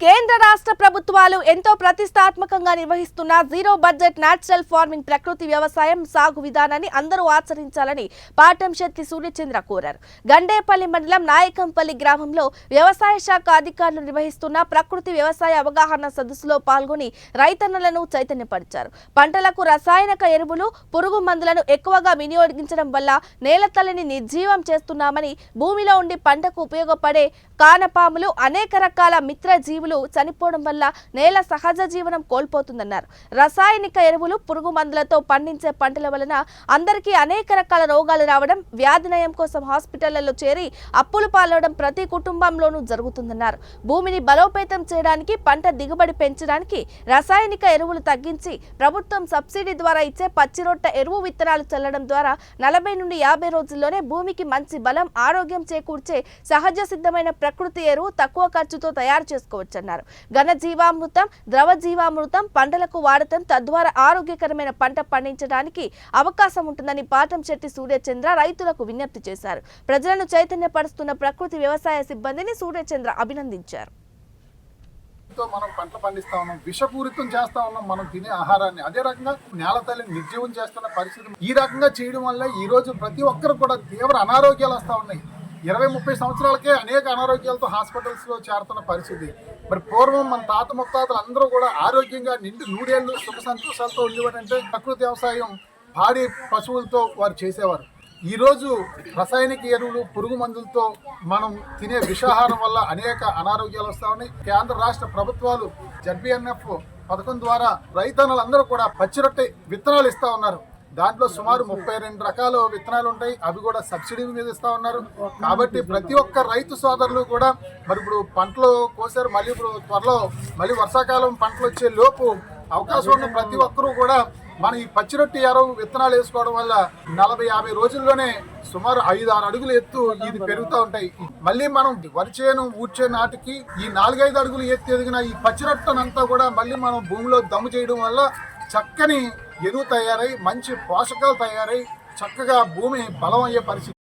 కేంద్ర రాష్ట్ర ప్రభుత్వాలు ఎంతో ప్రతిష్టాత్మకంగా నిర్వహిస్తున్న జీరో బడ్జెట్ న్యాచురల్ ఫార్మింగ్ ప్రకృతి వ్యవసాయం సాగు విధానాన్ని అందరూ ఆచరించాలని పాటంశెట్టి సూర్యచంద్ర కోరారు. గండేపల్లి మండలం నాయకంపల్లి గ్రామంలో వ్యవసాయ శాఖ అధికారులు నిర్వహిస్తున్న ప్రకృతి వ్యవసాయ అవగాహన సదస్సులో పాల్గొని రైతన్నలను చైతన్యపరిచారు. పంటలకు రసాయనిక ఎరువులు పురుగు మందులను ఎక్కువగా వినియోగించడం వల్ల నేలతల్లిని నిర్జీవం చేస్తున్నామని భూమిలో ఉండి పంటకు ఉపయోగపడే కానపాములు అనేక రకాల మిత్ర జీవులు చనిపోవడం వల్ల నేల సహజ జీవనం కోల్పోతుందన్నారు. రసాయనిక ఎరువులు పురుగు మందులతో పండించే పంటల వలన అందరికీ అనేక రకాల రోగాలు రావడం వ్యాధి నయం కోసం హాస్పిటళ్ళలో చేరి అప్పులు పాలవడం ప్రతి కుటుంబంలోనూ జరుగుతుందన్నారు. భూమిని బలోపేతం చేయడానికి పంట దిగుబడి పెంచడానికి రసాయనిక ఎరువులు తగ్గించి ప్రభుత్వం సబ్సిడీ ద్వారా ఇచ్చే పచ్చిరొట్ట ఎరువు విత్తనాలు చల్లడం ద్వారా నలభై నుండి యాభై రోజుల్లోనే భూమికి మంచి బలం ఆరోగ్యం చేకూర్చే సహజ సిద్ధమైన ప్రకృతి ఎరువు తక్కువ ఖర్చుతో తయారు చేసుకోవచ్చు. చేసుకోవచ్చన్నారు ఘన జీవామృతం ద్రవ జీవామృతం పంటలకు వాడటం తద్వారా ఆరోగ్యకరమైన పంట పండించడానికి అవకాశం ఉంటుందని పాటం శెట్టి సూర్యచంద్ర రైతులకు విజ్ఞప్తి చేశారు. ప్రజలను చైతన్యపరుస్తున్న ప్రకృతి వ్యవసాయ సిబ్బందిని సూర్యచంద్ర అభినందించారు. మనం పంటలు పండిస్తా ఉన్నాం విషపూరితం చేస్తా ఉన్నాం మనం తినే ఆహారాన్ని. అదే రకంగా నేల తల్లి నిర్జీవం చేస్తున్న పరిస్థితి ఈ రకంగా చేయడం వల్ల ఈ రోజు ప్రతి ఒక్కరు కూడా తీవ్ర అనారోగ్యాలు వస్తా ఉన్నాయి. ఇరవై ముప్పై సంవత్సరాలకే అనేక అనారోగ్యాలతో హాస్పిటల్స్లో చేరుతున్న పరిస్థితి. మరి పూర్వం మన తాత ముత్తాతలు అందరూ కూడా ఆరోగ్యంగా నిండి నూరేళ్ళు సుఖ సంతోషాలతో ఉండేవారంటే ప్రకృతి వ్యవసాయం పాడి పశువులతో వారు చేసేవారు. ఈరోజు రసాయనిక ఎరువులు పురుగు మందులతో మనం తినే విషాహారం వల్ల అనేక అనారోగ్యాలు వస్తామని కేంద్ర రాష్ట్ర ప్రభుత్వాలు జడ్బిఎన్ఎఫ్ పథకం ద్వారా రైతన్నులందరూ కూడా పచ్చిరొట్టె విత్తనాలు ఇస్తా ఉన్నారు. దాంట్లో సుమారు ముప్పై రెండు రకాల విత్తనాలు ఉంటాయి. అవి కూడా సబ్సిడీ మీద ఇస్తా ఉన్నారు. కాబట్టి ప్రతి ఒక్క రైతు సోదరులు కూడా మరి ఇప్పుడు పంటలు కోసారు. మళ్ళీ ఇప్పుడు త్వరలో మళ్ళీ వర్షాకాలం పంటలు వచ్చే లోపు అవకాశం ఉన్న ప్రతి ఒక్కరూ కూడా మన ఈ పచ్చిరొట్టి ఎరువు విత్తనాలు వేసుకోవడం వల్ల నలభై యాభై రోజుల్లోనే సుమారు ఐదు ఆరు అడుగులు ఎత్తు ఇది పెరుగుతూ ఉంటాయి. మళ్ళీ మనం వరి చేను ఊడ్చే నాటికి ఈ నాలుగైదు అడుగులు ఎత్తు ఎదిగిన ఈ పచ్చిరొట్టనంతా కూడా మళ్ళీ మనం భూమిలో దమ్ము చేయడం వల్ల చక్కని ఎరువు తయారై మంచి పోషకాలు తయారై చక్కగా భూమి బలం అయ్యే పరిస్థితి